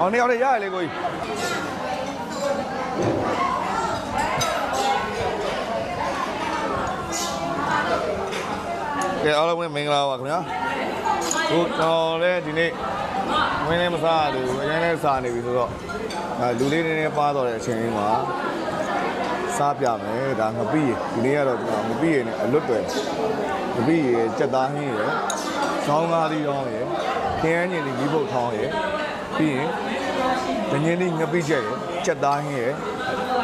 အောင်နေအောင်နေရရလေကိုကြီးကဲအားလုံးပဲမင်္ဂလာပါခင်ဗျာခုတော့လည်းဒီနေ့ဝင်းနေမစားရဘူးအရင်လည်းစားနေပြီဆိုတော့အဲလူလေးနည်းနည်းပါတော့တဲ့အချိန်မှာစားပြမယ်ဒါငပိရဒီနေ့ကတော့ငပိရနဲ့အလွတ်တယ်ငပိရစက်သားဟင်းရယ်ဆောင်းကားသီးတောင်းရယ်ခင်းရညင်ဒီမိဖို့ထောင်းရယ်ပြီးရင် ဒညင်းလေးငပိချက်ရယ်စက်သားဟင်းရယ်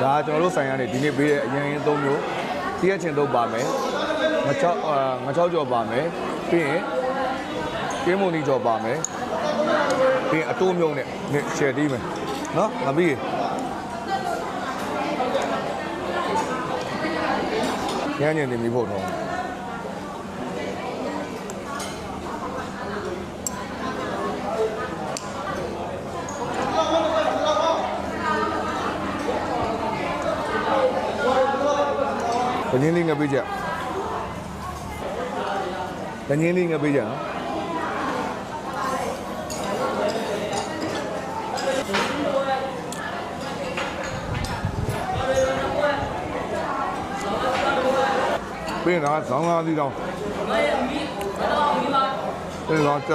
ဒါကကျွန်တော်တို့ဆိုင်ရနေဒီနေ့ပေးတဲ့အရင်ရင်သုံးမျိုးတရက်ချင်းသုံးပါမယ်ငချောက်အာငချောက်ကြော်ပါမယ်ပြီးရင်ကင်းမုန်နီကြော်ပါမယ်ပြီးရင်အတိုးမြုံနဲ့နဲ့ရှယ်တီးမယ်နော်ငါပြီးရင်ညညင်တင်ပြီးဖို့တော့ ဘင်းလေးငါပေးချက်ဘင်းလေးငါပေးချက်နော်ပြီးတော့ဇောင်းကားသီးတော့ပြီးတော့တ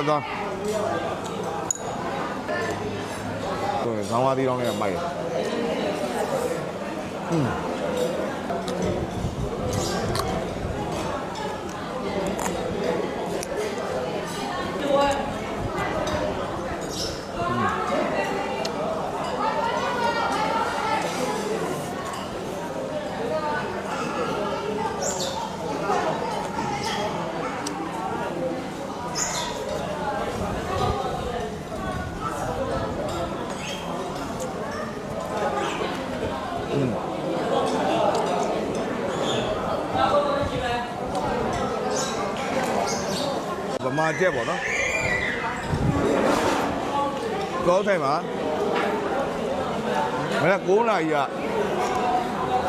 က်တော့ဆိုရင်ဇောင်းကားသီးတော့လည်းမိုက်တယ်ဟွန်းဗမာကျက်ပေါ့နော်ကောထိုင်မှာမနေ့9နာရီက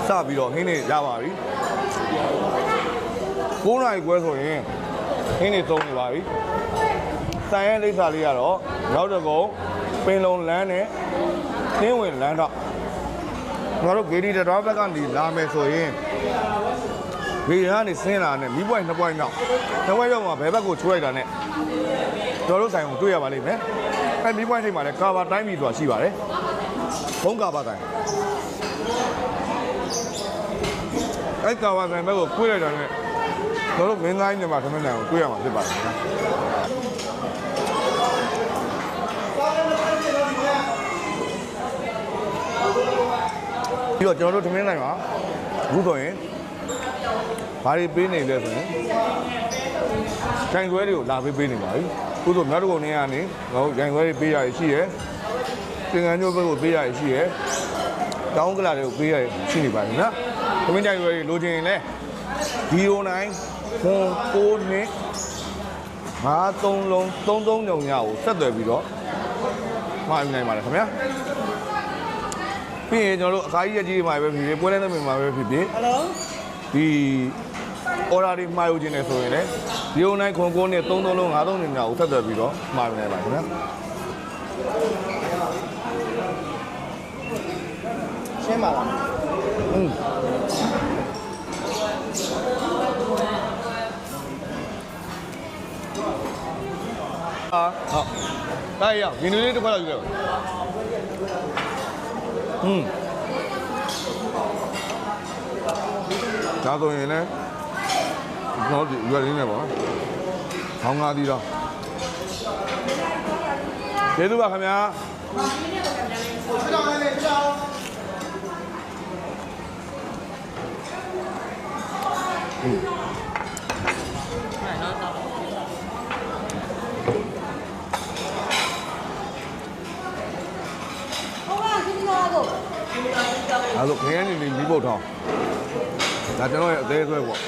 စပြီးတော့ဟင်းနေရပါပြီ9နာရီခွဲဆိုရင်ဟင်းနေသုံးနေပါပြီဆိုင်ရဲ့လိပ်စာလေးကတော့ရောက်တော့ကုန်ပင်လုံလမ်းနဲ့သင်းဝင်လမ်းတော့ငါတို့ဂေဒီတတော်ဘက်ကနေလာမယ်ဆိုရင် ဂေဒီကနေဆင်းလာနဲ့မီးပွိုင်နှစ်ပွိုင်တော့နှစ်ပွိုင်တော့မှဘယ်ဘက်ကိုချိုးလိုက်တာနဲ့တော်တို့ဆိုင်ကိုတွေ့ရပါလိမ့်မယ်အဲမီးပွိုင်ထိပ်မှာလည်းကာဘာတိုင်းပြီဆိုတာရှိပါတယ်ဘုံကာဘာတိုင်းအဲကာဘာတိုင်းဘက်ကိုကိုွေးလိုက်တာနဲ့တော်တို့မင်းသားကြီးမြန်မာသမင်းနိုင်ကိုတွေ့ရမှာဖြစ်ပါတယ်နော်ပြီးတော့ကျွန်တော်တို့သမင်းနိုင်မှာအခုဆိုရင် ဘာတွေပေးနေလဲဆိုရင်ခြံခွဲတွေကိုလာပေးပေးနေပါပြီအခုဆိုမြောက်တကုံနေကနေငါတို့ခြံခွဲတွေပေးရရှိရယ်သင်္ကန်းညိုးဘက်ကိုပေးရရှိရယ်တောင်းကလာတွေကိုပေးရရှိနေပါပြီနော်သမင်းကြိုင်ခွဲတွေလိုချင်ရင်လည်း09ခွန်9နှစ်ငါးသုံးလုံး33ညုံညကိုဆက်သွယ်ပြီးတော့မှာယူနိုင်ပါတယ်ခင်ဗျာပြီးရင်ကျွန်တော်တို့အခါကြီးရကြီးတွေမှာပဲဖြစ်ဖြစ်ပွဲလန်းသမင်မှာပဲဖြစ်ဖြစ်ဟယ်လို ဒီ order တွေမှာယူခြင်းနဲ့ဆိုရင်လည်းဒီ online ခွန်ကိုနဲ့33လုံး53ညညကိုဆက်သွယ်ပြီးတော့မှာယူနိုင်ပါခင်ဗျာ ရှင်းပါလား อืมအာဟုတ်ဒါရအောင်ဒီနေ့လေးတစ်ခွက်လောက်ယူလိုက်ပါอืม ဒါဆိုရင်လည်းကျွန်တော်ဒီရွက်ရင်းနေပါဟောင်းငါးသီးတော့ကျေးဇူးပါခင်ဗျာဟုတ်ပါရှင်တော်ကိုအဲလိုခရမ်းနေနေပြီးပုတ်ထောင်း ဒါကျွန်တော်ရဲ့အသေးဆွဲပေါ့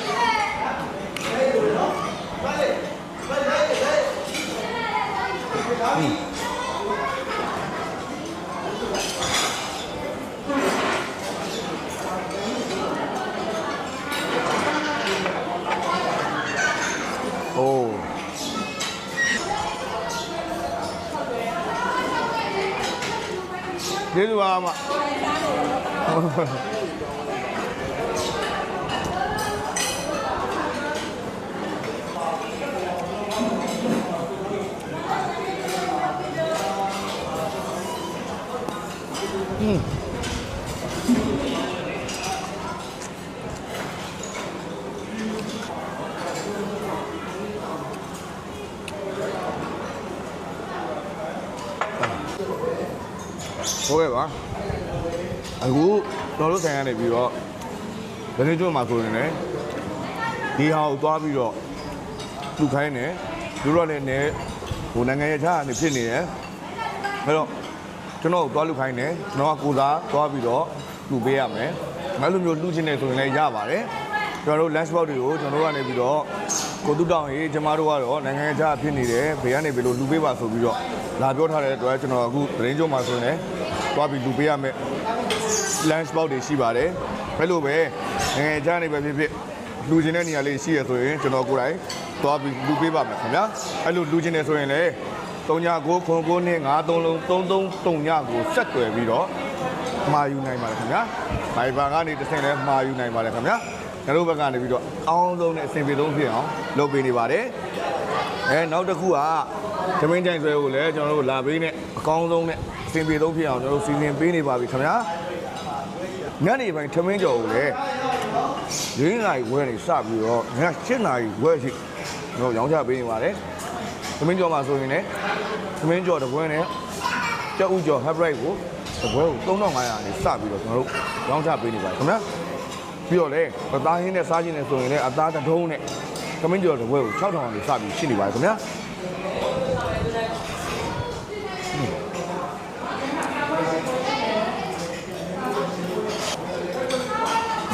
อืมဟုတ်ကဲ့ပါအခုတော်တို့ဆိုင်ကနေပြီးတော့ဗနေကျွန်းမှာဆိုရင်လည်းဒီဟာကိုသွားပြီးတော့လူခိုင်းတယ်လူတော့လည်းဟိုနိုင်ငံရဲ့ခြားကနေဖြစ်နေတယ်အဲ့တော့ ကျွန်တော်ကိုသွားလူခိုင်းနေကျွန်တော်ကကိုစားသွားပြီးတော့လူပေးရမယ်အဲ့လိုမျိုးလူချင်းနေဆိုရင်လည်းရပါတယ်ကျွန်တော်တို့ lunch box တွေကိုကျွန်တော်တို့ကနေပြီးတော့ကိုတုတောင်ရေးကျမတို့ကတော့နိုင်ငံခြားဖြစ်နေတယ်ဘေးကနေဘယ်လိုလူပေးပါဆိုပြီးတော့လာပြောထားတဲ့အတွက်ကျွန်တော်အခုသတင်းကြုံမှာဆိုရင်လည်းသွားပြီးလူပေးရမယ် lunch box တွေရှိပါတယ်ဘယ်လိုပဲနိုင်ငံခြားနေပဲဖြစ်ဖြစ်လူချင်းတဲ့နေရာလေးရှိရဆိုရင်ကျွန်တော်ကိုယ်တိုင်သွားပြီးလူပေးပါမယ်ခင်ဗျာအဲ့လိုလူချင်းနေဆိုရင်လည်း 39ခွန်9နဲ့53လုံး33ညကိုဆက်တွယ်ပြီးတော့မှာယူနိုင်ပါတယ်ခင်ဗျာဘိုင်ဘာကနေတစ်ဆင့်လဲမှာယူနိုင်ပါတယ်ခင်ဗျာကျွန်တော်တို့ဘက်ကနေပြီးတော့အောင်းဆုံးနဲ့အဆင်ပြေဆုံးဖြစ်အောင်လုပ်ပေးနေပါတယ်အဲနောက်တစ်ခုကသမင်းကြိုင်ဆွဲကိုလည်းကျွန်တော်တို့လာပေးနဲ့အကောင်းဆုံးနဲ့အဆင်ပြေဆုံးဖြစ်အောင်ကျွန်တော်တို့စီစဉ်ပေးနေပါပြီခင်ဗျာညနေပိုင်းထမင်းကြော်ကိုလည်းရင်းလာဝဲနေစပြီးတော့ည7နာရီဝဲရှိတော့ရောင်းချပေးနေပါတယ် ထမင်းကြော်မှာဆိုရင်လည်းထမင်းကြော်တစ်ပွဲနဲ့ကြောက်ဥကြော် hybrid ကိုတစ်ပွဲကို3500နဲ့စပြီးတော့ကျွန်တော်တို့ရောင်းချပေးနေပါတယ်ခင်ဗျာပြီးတော့လည်းအသားဟင်းနဲ့စားခြင်းနဲ့ဆိုရင်လည်းအသားတစ်ထုံးနဲ့ထမင်းကြော်တစ်ပွဲကို6000နဲ့စပြီးရှိနေပါတယ်ခင်ဗျာ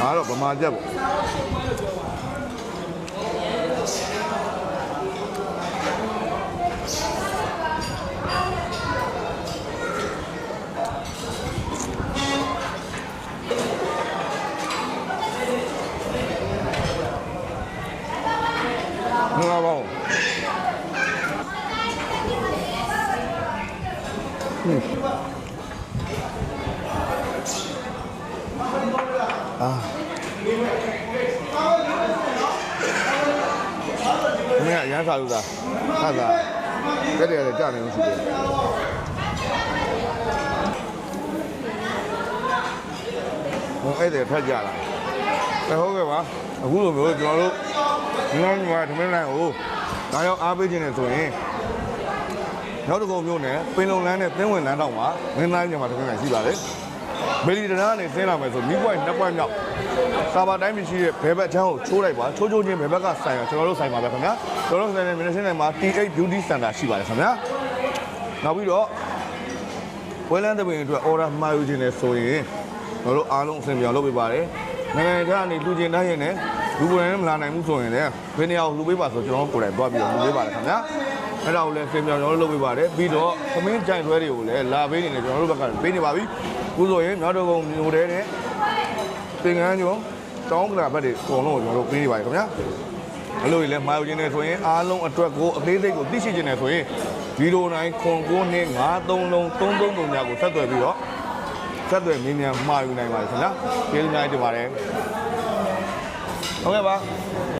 ဒါတော့ဗမာချက်ပေါ့ငါပေါ့ မင်းကရမ်းစားလို့သားဟာသာတက်တယ်ကြာနေလို့ရှိတယ်ဟိုအဲ့ဒါထက်ကြလားအဲဟုတ်ကဲ့ပါအခုလိုမျိုးကျွန်တော်တို့ညီမညီမထမင်းလမ်းကိုဒါရောက်အားပေးခြင်းနဲ့ဆိုရင် နောက်တစ်ခုမျိုးနဲ့ပင်လုံလမ်းနဲ့သင်းဝင်လမ်းတောင်မှာမင်းသားညီမထမင်းလမ်းရှိပါတယ်မေလီတနာကနေဆင်းလာမယ်ဆိုမိပွိုင်းနှစ်ပွိုင်းမြောက်စာပါတိုင်းမရှိတဲ့ဘယ်ဘက်ချမ်းကိုချိုးလိုက်ပါချိုးချိုးချင်းဘယ်ဘက်ကဆိုင်ရကျွန်တော်တို့ဆိုင်ပါပဲခင်ဗျာကျွန်တော်တို့ဆိုင်တဲ့မင်းစင်းတိုင်းမှာ T8 Beauty Center ရှိပါတယ်ခင်ဗျာနောက်ပြီးတော့ဝဲလန်းတဲ့ပင်အတွက် order မှာယူခြင်းနဲ့ဆိုရင်ကျွန်တော်တို့အားလုံးအဆင်ပြေအောင်လုပ်ပေးပါတယ်နိုင်ငံခြားကနေလူချင်းတိုင်းရင်လည်းလူကိုယ်တိုင်လည်းမလာနိုင်ဘူးဆိုရင်လည်းဘယ်နေရာကိုလူပေးပါဆိုကျွန်တော်တို့ကိုယ်တိုင်သွားပြီးတော့လူပေးပါတယ်ခင်ဗျာ အဲ့ဒါကိုလည်းအဆင်ပြေအောင်ကျွန်တော်တို့လုပ်ပေးပါတယ်ပြီးတော့သမင်းကြိုင်ဆွဲတွေကိုလည်းလာပေးနေတယ်ကျွန်တော်တို့ဘက်ကပေးနေပါပြီခုဆိုရင်မြောက်တော်ကုန်းမျိုးတဲနဲ့သင်္ကန်းကျော်တောင်းကလာဘက်တွေအကုန်လုံးကိုကျွန်တော်တို့ပေးနေပါတယ်ခင်ဗျာအဲ့လိုကြီးလဲမှာယူခြင်းနဲ့ဆိုရင်အားလုံးအတွက်ကိုအသေးစိတ်ကိုသိရှိခြင်းနဲ့ဆိုရင်ဗီဒီယိုတိုင်းခွန်ကိုနဲ့93လုံး333ညကိုဆက်သွယ်ပြီးတော့ဆက်သွယ်မြင်းမြန်မှာယူနိုင်ပါတယ်ခင်ဗျာကျေးဇူးများတင်ပါတယ်ဟုတ်ကဲ့ပါ